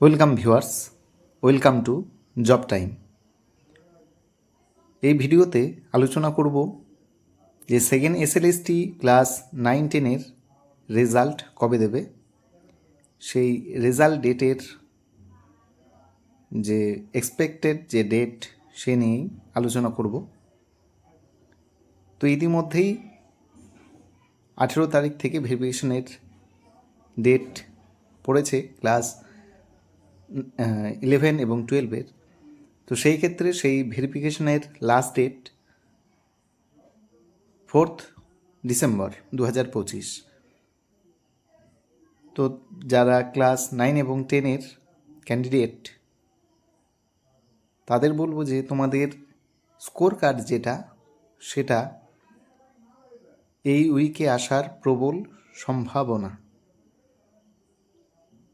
Welcome viewers welcome to job time এই ভিডিওতে আলোচনা করব যে সেকেন্ড এসএলএসটি ক্লাস নাইন টেনের রেজাল্ট কবে দেবে? সেই রেজাল্ট ডেটের যে এক্সপেক্টেড যে ডেট সে নিয়েই আলোচনা করব। তো ইতিমধ্যেই আঠেরো তারিখ থেকে ভেরিফিকেশনের ডেট পড়েছে ক্লাস ইলেভেন এবং টুয়েলভের তো সেই ক্ষেত্রে সেই ভেরিফিকেশনের লাস্ট ডেট ফোর্থ ডিসেম্বর দু হাজার পঁচিশ। তো যারা ক্লাস নাইন এবং টেনের ক্যান্ডিডেট তাদের বলব যে তোমাদের স্কোর কার্ড যেটা, সেটা এই উইকে আসার প্রবল সম্ভাবনা।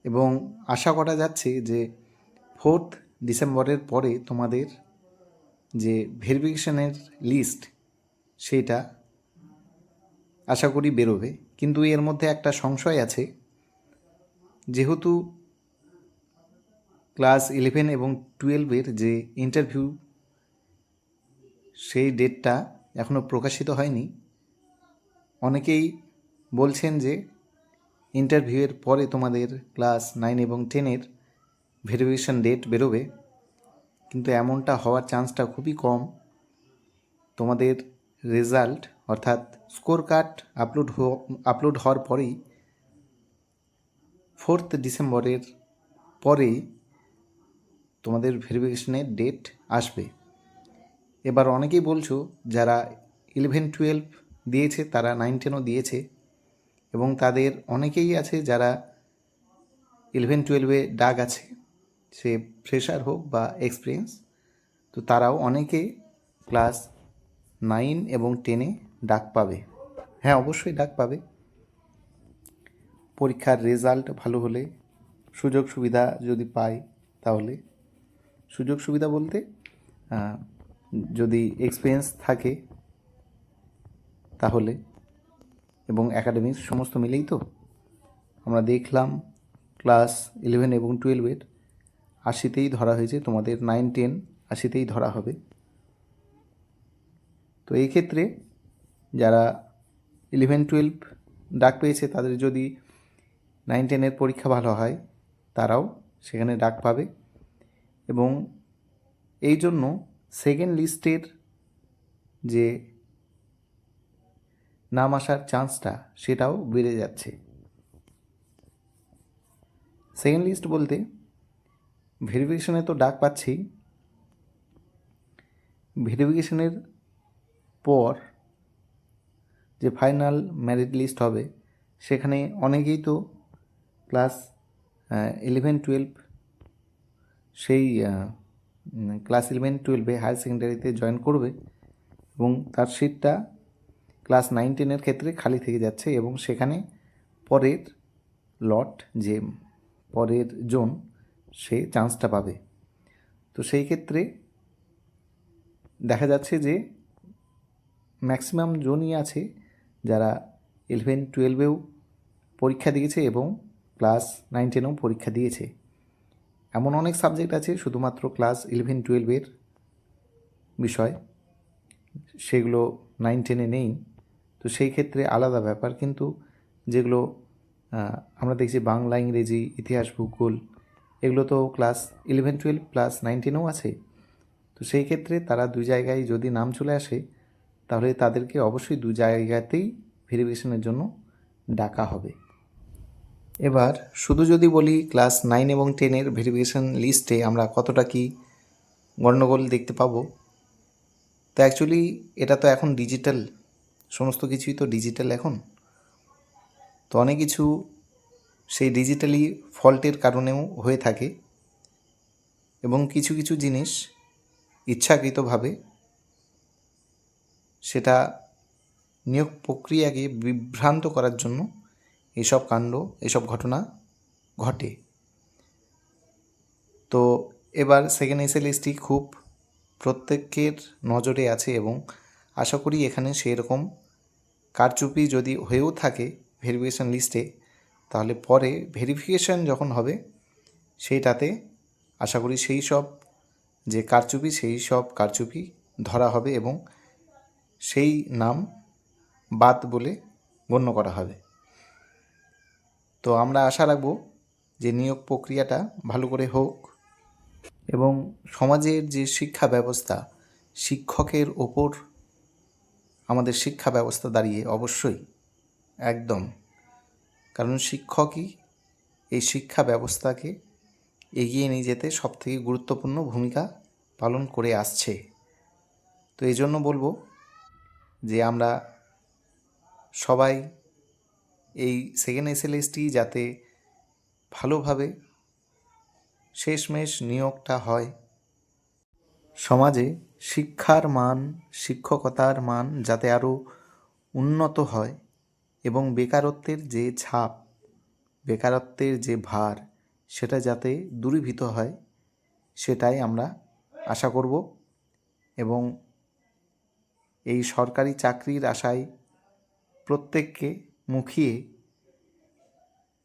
এবং আশা করা যাচ্ছে যে ফোর্থ ডিসেম্বরের পরে তোমাদের যে ভেরিফিকেশনের লিস্ট, সেটা আশা করি বেরোবে। কিন্তু এর মধ্যে একটা সংশয় আছে, যেহেতু ক্লাস ইলেভেন এবং টুয়েলভের যে ইন্টারভিউ, সেই ডেটটা এখনও প্রকাশিত হয়নি। অনেকেই বলছেন যে ইন্টারভিউয়ের পরে তোমাদের ক্লাস নাইন এবং টেনের ভেরিফিকেশন ডেট বেরোবে, কিন্তু এমনটা হওয়ার চান্সটা খুবই কম। তোমাদের রেজাল্ট, অর্থাৎ স্কোর কার্ড আপলোড আপলোড হওয়ার পরেই ফোর্থ ডিসেম্বরের পরেই তোমাদের ভেরিফিকেশনের ডেট আসবে। এবার অনেকেই বলছো, যারা ইলেভেন, টুয়েলভ দিয়েছে, তারা নাইন, টেনও দিয়েছে। এবং তাদের অনেকেই আছে যারা ইলেভেন টুয়েলভে ডাক আছে, সে ফ্রেশার হোক বা এক্সপিরিয়েন্স তো তারাও অনেকে ক্লাস নাইন এবং টেনে ডাক পাবে। হ্যাঁ অবশ্যই ডাক পাবে। পরীক্ষার রেজাল্ট ভালো হলে সুযোগ সুবিধা যদি পায় তাহলে। সুযোগ সুবিধা বলতে যদি এক্সপিরিয়েন্স থাকে তাহলে এবং একাডেমির সমস্ত মিলেই তো? আমরা দেখলাম ক্লাস ইলেভেন এবং টুয়েলভের আশিতেই ধরা হয়েছে, তোমাদের নাইন টেন আশিতেই ধরা হবে। তো এই ক্ষেত্রে যারা ইলেভেন টুয়েলভ ডাক পেয়েছে, তাদের যদি নাইন টেনের পরীক্ষা ভালো হয়, তারাও সেখানে ডাক পাবে। এবং এই জন্য সেকেন্ড লিস্টের যে নাম আসার চান্সটা সেটাও বেড়ে যাচ্ছে। সেকেন্ড লিস্ট বলতে ভেরিফিকেশনে তো ডাক পাচ্ছি। ভেরিফিকেশনের পর যে ফাইনাল ম্যারিট লিস্ট হবে, সেখানে অনেকেই তো ক্লাস ইলেভেন টুয়েলভ সেই ক্লাস ইলেভেন টুয়েলভে হায়ার সেকেন্ডারিতে জয়েন করবে এবং তার সিটটা ক্লাস নাইন টেনের ক্ষেত্রে খালি থেকে যাচ্ছে এবং সেখানে পরের লট যে পরের জোন, সে চান্সটা পাবে। তো সেই ক্ষেত্রে দেখা যাচ্ছে যে ম্যাক্সিমাম জোনই আছে যারা ইলেভেন টুয়েলভেও পরীক্ষা দিয়েছে এবং ক্লাস নাইন টেনেও পরীক্ষা দিয়েছে। এমন অনেক সাবজেক্ট আছে শুধুমাত্র ক্লাস ইলেভেন টুয়েলভের বিষয়। সেগুলো নাইন টেনে নেই। তো সেই ক্ষেত্রে আলাদা ব্যাপার। কিন্তু যেগুলো আমরা দেখছি বাংলা, ইংরেজি, ইতিহাস, ভূগোল, এগুলো তো ক্লাস ইলেভেন টুয়েলভ প্লাস নাইনটিনেও আছে। তো সেই ক্ষেত্রে তারা দুই জায়গায় যদি নাম চলে আসে, তাহলে তাদেরকে অবশ্যই দু জায়গাতেই ভেরিফিকেশনের জন্য ডাকা হবে। এবার শুধু যদি বলি ক্লাস নাইন এবং টেনের ভেরিফিকেশন লিস্টে আমরা কতটা কি গণ্ডগোল দেখতে পাবো, তো অ্যাকচুয়ালি এটা তো এখন ডিজিটাল সমস্ত কিছুই তো ডিজিটাল এখন। তো অনেক কিছু সেই ডিজিটালি ফল্টের কারণেও হয়ে থাকে এবং কিছু কিছু জিনিস ইচ্ছাকৃতভাবে সেটা নিয়োগ প্রক্রিয়াকে বিভ্রান্ত করার জন্য এসব কাণ্ড, এসব ঘটনা ঘটে। তো এবার সেকেন্ড এসএলএসটি খুব প্রত্যেকের নজরে আছে এবং আশা করি এখানে সেরকম কারচুপি যদি হয়েও থাকে ভেরিফিকেশান লিস্টে তাহলে পরে ভেরিফিকেশান যখন হবে, সেইটাতে আশা করি সেই সব যে কারচুপি, সেই সব কারচুপি ধরা হবে এবং সেই নাম বাদ বলে গণ্য করা হবে। তো আমরা আশা রাখব যে নিয়োগ প্রক্রিয়াটা ভালো করে হোক এবং সমাজের যে শিক্ষা ব্যবস্থা, শিক্ষকের ওপর আমাদের শিক্ষা ব্যবস্থা দাঁড়িয়ে অবশ্যই একদম। কারণ শিক্ষকই এই শিক্ষা ব্যবস্থাকে এগিয়ে নিয়ে যেতে সবথেকে গুরুত্বপূর্ণ ভূমিকা পালন করে আসছে। তো এই জন্য বলব যে আমরা সবাই এই সেকেন্ড এসএলএসটি যাতে ভালোভাবে শেষমেশ নিয়োগটা হয় সমাজে শিক্ষার মান, শিক্ষকতার মান যাতে আরও উন্নত হয় এবং বেকারত্বের যে ছাপ, বেকারত্বের যে ভার, সেটা যাতে দূরীভূত হয়, সেটাই আমরা আশা করব এবং এই সরকারি চাকরির আশায় প্রত্যেককে মুখিয়ে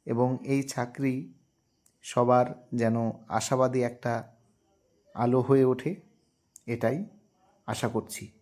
এবং এই চাকরি সবার যেন আশাবাদী একটা আলো হয়ে ওঠে। এটাই আশা করছি।